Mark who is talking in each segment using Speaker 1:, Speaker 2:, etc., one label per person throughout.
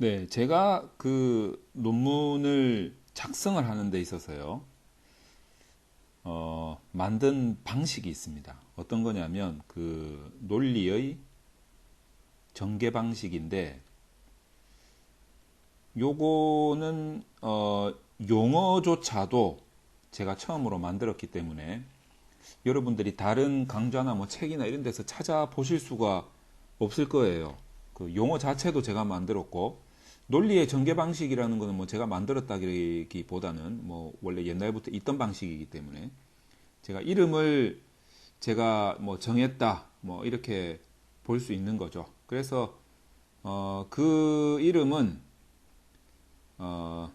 Speaker 1: 네, 제가 그 논문을 작성을 하는 데 있어서요, 어, 만든 방식이 있습니다. 어떤 거냐면, 그 논리의 전개 방식인데, 요거는, 어, 용어조차도 제가 처음으로 만들었기 때문에, 여러분들이 다른 강좌나 뭐 책이나 이런 데서 찾아보실 수가 없을 거예요. 그 용어 자체도 제가 만들었고, 논리의 전개 방식이라는 거는 뭐 제가 만들었다기보다는 뭐 원래 옛날부터 있던 방식이기 때문에 제가 이름을 제가 뭐 정했다 뭐 이렇게 볼 수 있는 거죠. 그래서 어 그 이름은 어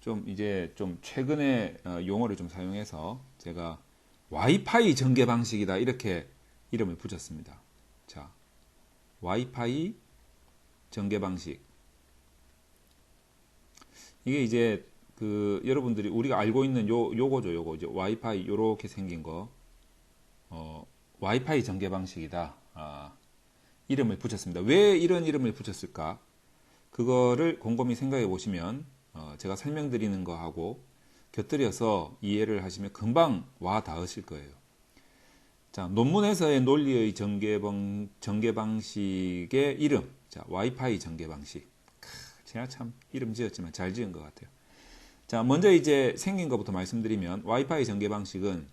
Speaker 1: 좀 이제 좀 최근에 어 용어를 좀 사용해서 제가 와이파이 전개 방식이다 이렇게 이름을 붙였습니다. 자, 와이파이 전개 방식. 이게 이제 그 여러분들이 우리가 알고 있는 요 요거죠 요거. 이제 와이파이 요렇게 생긴 거. 어, 와이파이 전개 방식이다. 아, 이름을 붙였습니다. 왜 이런 이름을 붙였을까? 그거를 곰곰이 생각해 보시면 어, 제가 설명드리는 거하고 곁들여서 이해를 하시면 금방 와 닿으실 거예요. 자 논문에서의 논리의 전개, 방, 전개 방식의 이름. 자 와이파이 전개 방식 제가 참 이름 지었지만 잘 지은 것 같아요. 자, 먼저 이제 생긴 것부터 말씀드리면 와이파이 전개 방식은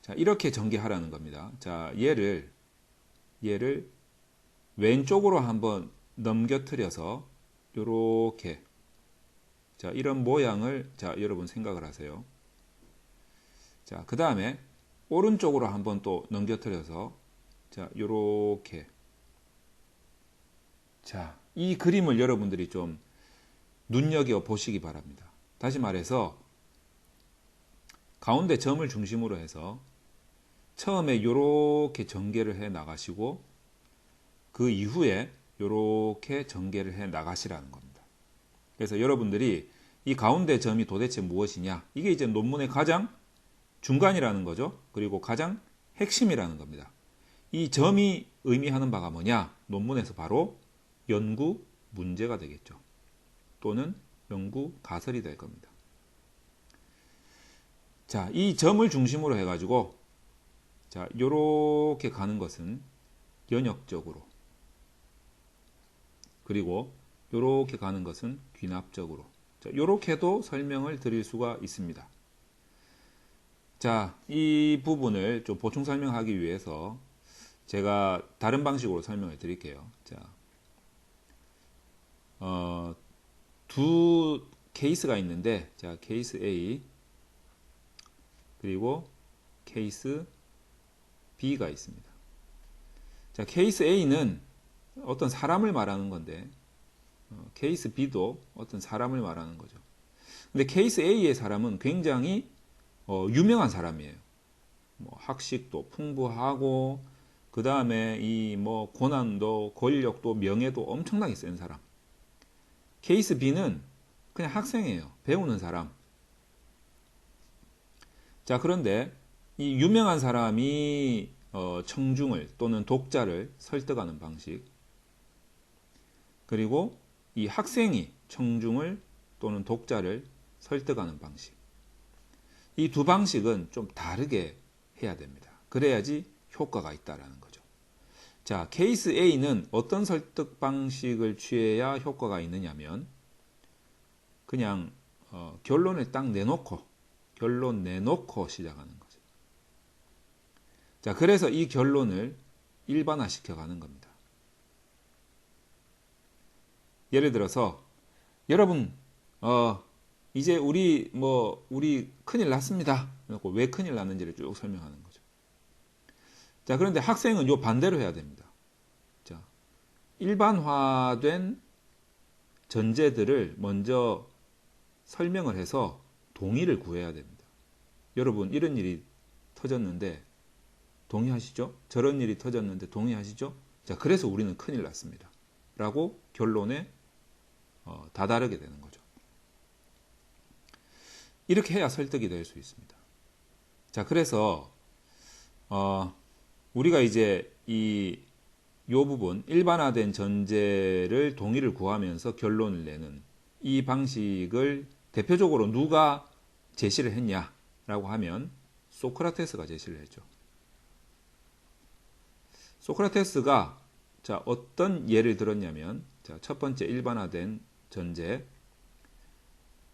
Speaker 1: 자, 이렇게 전개하라는 겁니다. 자, 얘를 얘를 왼쪽으로 한번 넘겨뜨려서 이렇게 자, 이런 모양을 자, 여러분 생각을 하세요. 자, 그다음에 오른쪽으로 한번 또 넘겨뜨려서 자, 요렇게 자, 이 그림을 여러분들이 좀 눈여겨 보시기 바랍니다. 다시 말해서 가운데 점을 중심으로 해서 처음에 이렇게 전개를 해 나가시고 그 이후에 이렇게 전개를 해 나가시라는 겁니다. 그래서 여러분들이 이 가운데 점이 도대체 무엇이냐 이게 이제 논문의 가장 중간이라는 거죠. 그리고 가장 핵심이라는 겁니다. 이 점이 의미하는 바가 뭐냐 논문에서 바로 연구 문제가 되겠죠. 또는 연구 가설이 될 겁니다. 자, 이 점을 중심으로 해가지고, 자, 요렇게 가는 것은 연역적으로. 그리고 요렇게 가는 것은 귀납적으로. 자, 요렇게도 설명을 드릴 수가 있습니다. 자, 이 부분을 좀 보충 설명하기 위해서 제가 다른 방식으로 설명을 드릴게요. 자, 어, 두 케이스가 있는데 자 케이스 A 그리고 케이스 B가 있습니다. 자 케이스 A는 어떤 사람을 말하는 건데 어, 케이스 B도 어떤 사람을 말하는 거죠. 근데 케이스 A의 사람은 굉장히 어, 유명한 사람이에요. 뭐 학식도 풍부하고 그 다음에 이 뭐 고난도 권력도 명예도 엄청나게 센 사람. 케이스 B는 그냥 학생이에요. 배우는 사람. 자, 그런데 이 유명한 사람이 어, 청중을 또는 독자를 설득하는 방식. 그리고 이 학생이 청중을 또는 독자를 설득하는 방식. 이 두 방식은 좀 다르게 해야 됩니다. 그래야지 효과가 있다라는 거죠. 자, 케이스 A는 어떤 설득 방식을 취해야 효과가 있느냐면 그냥 어, 결론을 딱 내놓고 결론 내놓고 시작하는 거죠. 자, 그래서 이 결론을 일반화 시켜 가는 겁니다. 예를 들어서 여러분 어, 이제 우리 뭐 우리 큰일 났습니다. 왜 큰일 났는지를 쭉 설명하는 거죠. 자, 그런데 학생은 요 반대로 해야 됩니다. 자, 일반화된 전제들을 먼저 설명을 해서 동의를 구해야 됩니다. 여러분, 이런 일이 터졌는데 동의하시죠? 저런 일이 터졌는데 동의하시죠? 자, 그래서 우리는 큰일 났습니다. 라고 결론에 어, 다다르게 되는 거죠. 이렇게 해야 설득이 될 수 있습니다. 자, 그래서 어, 우리가 이제 이 요 부분 일반화된 전제를 동의를 구하면서 결론을 내는 이 방식을 대표적으로 누가 제시를 했냐라고 하면 소크라테스가 제시를 했죠. 소크라테스가 자 어떤 예를 들었냐면 자, 첫 번째 일반화된 전제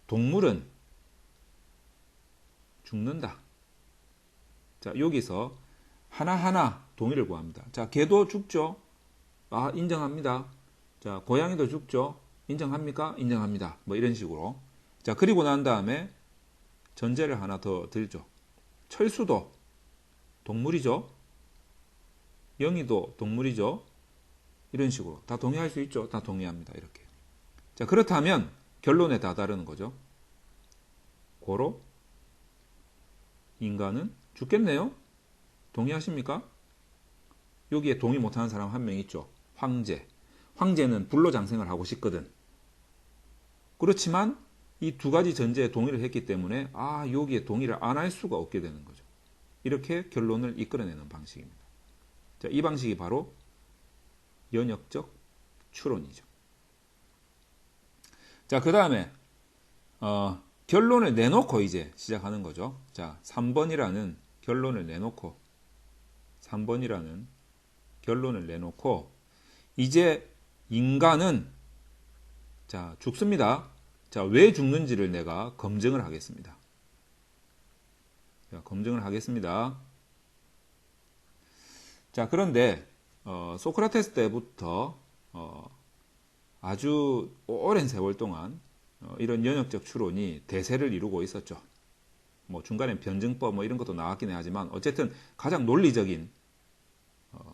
Speaker 1: 동물은 죽는다. 자 여기서 하나하나 동의를 구합니다. 자 개도 죽죠. 아 인정합니다. 자 고양이도 죽죠. 인정합니까? 인정합니다. 뭐 이런 식으로. 자 그리고 난 다음에 전제를 하나 더 들죠. 철수도 동물이죠. 영희도 동물이죠. 이런 식으로 다 동의할 수 있죠. 다 동의합니다. 이렇게. 자, 그렇다면 결론에 다다르는 거죠. 고로 인간은 죽겠네요. 동의하십니까? 여기에 동의 못하는 사람 한 명 있죠. 황제. 황제는 불로 장생을 하고 싶거든. 그렇지만 이 두 가지 전제에 동의를 했기 때문에 아 여기에 동의를 안 할 수가 없게 되는 거죠. 이렇게 결론을 이끌어내는 방식입니다. 자, 이 방식이 바로 연역적 추론이죠. 자, 그 다음에 어, 결론을 내놓고 이제 시작하는 거죠. 자, 3번이라는 결론을 내놓고 3번이라는 결론을 내놓고 이제 인간은 자, 죽습니다. 자, 왜 죽는지를 내가 검증을 하겠습니다. 자, 검증을 하겠습니다. 자, 그런데 어, 소크라테스 때부터 어, 아주 오랜 세월 동안 어, 이런 연역적 추론이 대세를 이루고 있었죠. 뭐 중간에 변증법 뭐 이런 것도 나왔긴 하지만 어쨌든 가장 논리적인 어,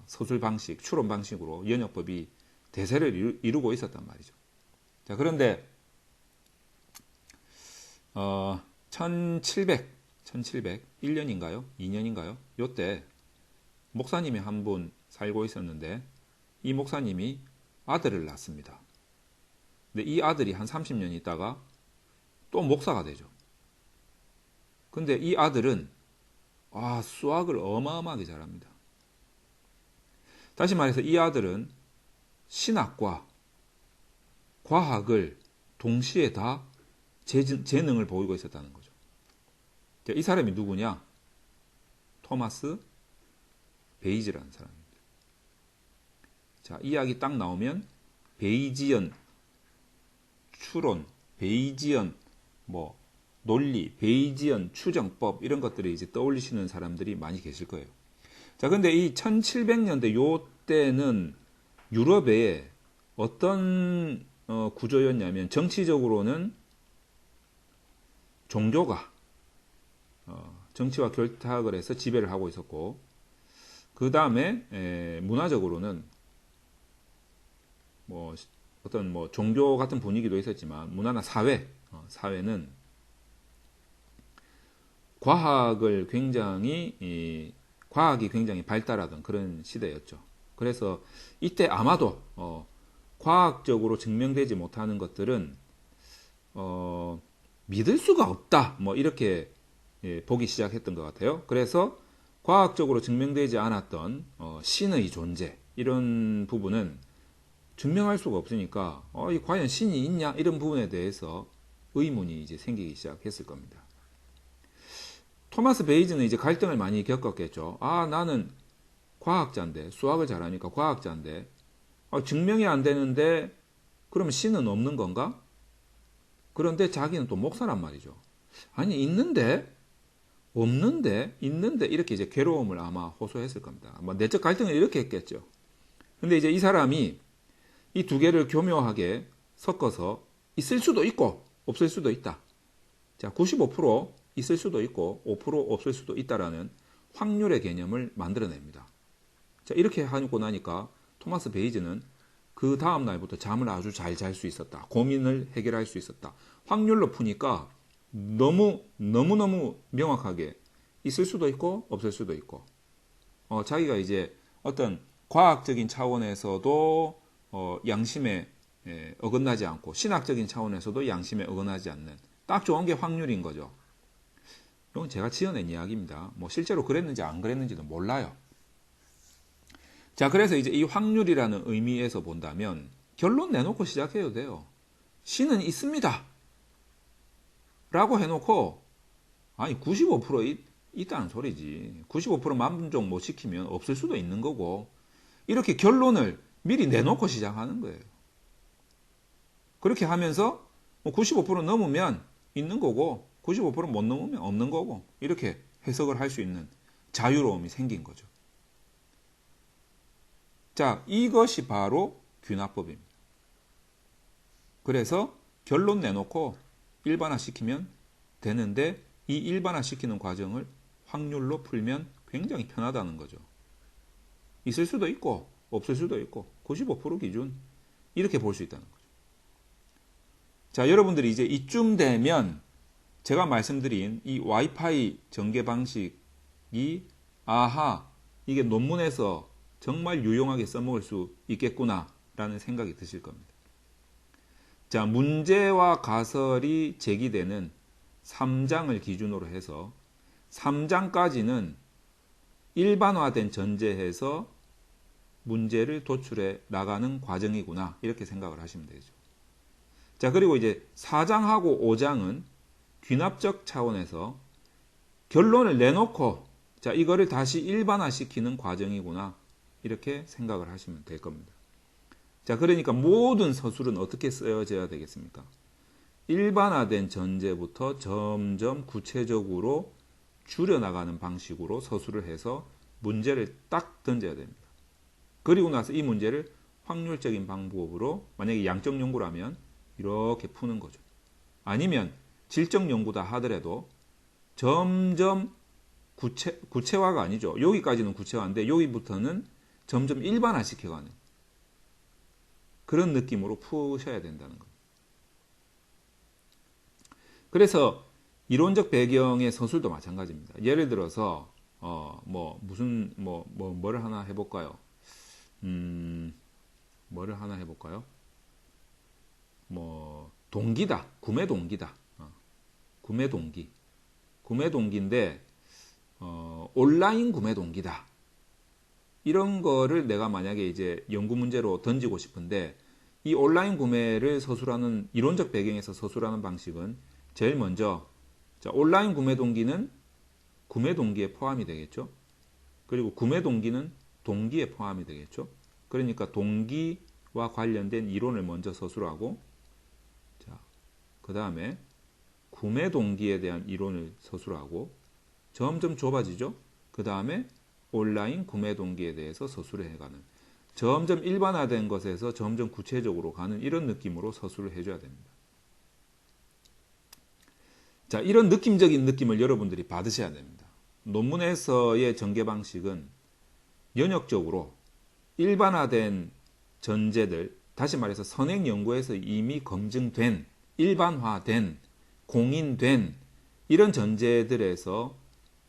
Speaker 1: 서술 방식, 추론 방식으로 연역법이 대세를 이루, 고 있었단 말이죠. 자, 그런데 어, 1700, 1701년인가요? 2년인가요? 요때 목사님이 한 분 살고 있었는데 이 목사님이 아들을 낳습니다. 근데 이 아들이 한 30년 있다가 또 목사가 되죠. 근데 이 아들은 아, 수학을 어마어마하게 잘합니다. 다시 말해서 이 아들은 신학과 과학을 동시에 다 재능을 보이고 있었다는 거죠. 이 사람이 누구냐? 토마스 베이지라는 사람입니다. 자, 이야기 딱 나오면 베이지언 추론, 베이지언 뭐 논리, 베이지언 추정법 이런 것들을 이제 떠올리시는 사람들이 많이 계실 거예요. 자, 근데 이 1700년대 요 때는 유럽에 어떤 어, 구조였냐면 정치적으로는 종교가 어, 정치와 결탁을 해서 지배를 하고 있었고 그 다음에 문화적으로는 뭐 어떤 뭐 종교 같은 분위기도 있었지만 문화나 사회 어, 사회는 과학을 굉장히 이, 과학이 굉장히 발달하던 그런 시대였죠. 그래서 이때 아마도 어, 과학적으로 증명되지 못하는 것들은 어, 믿을 수가 없다. 뭐 이렇게 예, 보기 시작했던 것 같아요. 그래서 과학적으로 증명되지 않았던 어, 신의 존재 이런 부분은 증명할 수가 없으니까 어, 이 과연 신이 있냐 이런 부분에 대해서 의문이 이제 생기기 시작했을 겁니다. 토마스 베이즈는 이제 갈등을 많이 겪었겠죠. 아 나는 과학자인데 수학을 잘하니까 과학자인데 아, 증명이 안 되는데 그러면 신은 없는 건가? 그런데 자기는 또 목사란 말이죠. 아니 있는데 없는데 있는데 이렇게 이제 괴로움을 아마 호소했을 겁니다. 뭐 내적 갈등을 이렇게 했겠죠. 근데 이제 이 사람이 이 두 개를 교묘하게 섞어서 있을 수도 있고 없을 수도 있다. 자, 95% 있을 수도 있고 5% 없을 수도 있다라는 확률의 개념을 만들어냅니다. 자, 이렇게 하고 나니까 토마스 베이즈는 그 다음 날부터 잠을 아주 잘 잘 수 있었다. 고민을 해결할 수 있었다. 확률로 푸니까 너무 너무 너무 명확하게 있을 수도 있고 없을 수도 있고 어, 자기가 이제 어떤 과학적인 차원에서도 어, 양심에 예, 어긋나지 않고 신학적인 차원에서도 양심에 어긋나지 않는 딱 좋은 게 확률인 거죠. 이건 제가 지어낸 이야기입니다. 뭐 실제로 그랬는지 안 그랬는지도 몰라요. 자, 그래서 이제 이 확률이라는 의미에서 본다면 결론 내놓고 시작해도 돼요. C는 있습니다. 라고 해놓고, 아니, 95% 있, 있다는 소리지. 95% 만분종 못 시키면 없을 수도 있는 거고, 이렇게 결론을 미리 내놓고 시작하는 거예요. 그렇게 하면서 95%뭐 넘으면 있는 거고, 95%못 넘으면 없는 거고, 이렇게 해석을 할 수 있는 자유로움이 생긴 거죠. 자, 이것이 바로 균화법입니다. 그래서 결론 내놓고 일반화 시키면 되는데 이 일반화 시키는 과정을 확률로 풀면 굉장히 편하다는 거죠. 있을 수도 있고 없을 수도 있고 95% 기준 이렇게 볼 수 있다는 거죠. 자, 여러분들이 이제 이쯤 되면 제가 말씀드린 이 와이파이 전개 방식이 아하 이게 논문에서 정말 유용하게 써먹을 수 있겠구나라는 생각이 드실 겁니다. 자, 문제와 가설이 제기되는 3장을 기준으로 해서 3장까지는 일반화된 전제에서 문제를 도출해 나가는 과정이구나. 이렇게 생각을 하시면 되죠. 자, 그리고 이제 4장하고 5장은 귀납적 차원에서 결론을 내놓고 자, 이거를 다시 일반화시키는 과정이구나. 이렇게 생각을 하시면 될 겁니다. 자, 그러니까 모든 서술은 어떻게 쓰여져야 되겠습니까? 일반화된 전제부터 점점 구체적으로 줄여나가는 방식으로 서술을 해서 문제를 딱 던져야 됩니다. 그리고 나서 이 문제를 확률적인 방법으로 만약에 양적 연구라면 이렇게 푸는 거죠. 아니면 질적 연구다 하더라도 점점 구체, 구체화가 아니죠. 여기까지는 구체화인데 여기부터는 점점 일반화 시켜가는 그런 느낌으로 푸셔야 된다는 겁니다. 그래서 이론적 배경의 서술도 마찬가지입니다. 예를 들어서 어, 뭐 무슨 뭐, 뭐 뭐를 하나 해볼까요? 음, 뭐를 하나 해볼까요? 뭐 동기다, 구매 동기다, 어, 구매 동기, 구매 동기인데 어, 온라인 구매 동기다. 이런 거를 내가 만약에 이제 연구 문제로 던지고 싶은데 이 온라인 구매를 서술하는 이론적 배경에서 서술하는 방식은 제일 먼저 자, 온라인 구매 동기는 구매 동기에 포함이 되겠죠. 그리고 구매 동기는 동기에 포함이 되겠죠. 그러니까 동기와 관련된 이론을 먼저 서술하고 자, 그 다음에 구매 동기에 대한 이론을 서술하고 점점 좁아지죠. 그 다음에 온라인 구매 동기에 대해서 서술을 해가는 점점 일반화된 것에서 점점 구체적으로 가는 이런 느낌으로 서술을 해줘야 됩니다. 자, 이런 느낌적인 느낌을 여러분들이 받으셔야 됩니다. 논문에서의 전개 방식은 연역적으로 일반화된 전제들, 다시 말해서 선행 연구에서 이미 검증된, 일반화된, 공인된 이런 전제들에서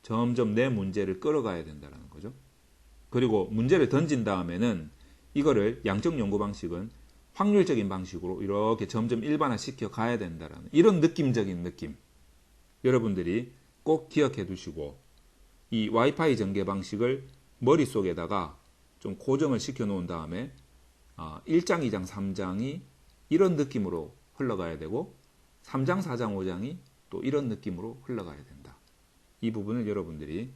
Speaker 1: 점점 내 문제를 끌어가야 된다는 거죠. 그리고 문제를 던진 다음에는 이거를 양적 연구 방식은 확률적인 방식으로 이렇게 점점 일반화 시켜 가야 된다라는 이런 느낌적인 느낌. 여러분들이 꼭 기억해 두시고 이 와이파이 전개 방식을 머릿속에다가 좀 고정을 시켜 놓은 다음에 1장, 2장, 3장이 이런 느낌으로 흘러가야 되고 3장, 4장, 5장이 또 이런 느낌으로 흘러가야 된다. 이 부분을 여러분들이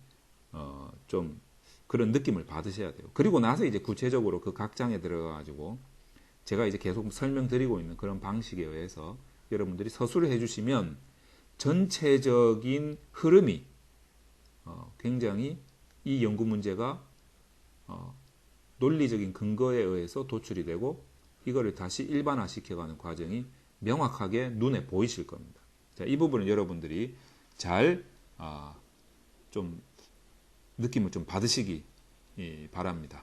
Speaker 1: 어, 좀 그런 느낌을 받으셔야 돼요. 그리고 나서 이제 구체적으로 그 각 장에 들어가 가지고 제가 이제 계속 설명드리고 있는 그런 방식에 의해서 여러분들이 서술을 해주시면 전체적인 흐름이 어, 굉장히 이 연구 문제가 어, 논리적인 근거에 의해서 도출이 되고 이거를 다시 일반화 시켜가는 과정이 명확하게 눈에 보이실 겁니다. 자, 이 부분은 여러분들이 잘 아, 좀 느낌을 좀 받으시기 바랍니다.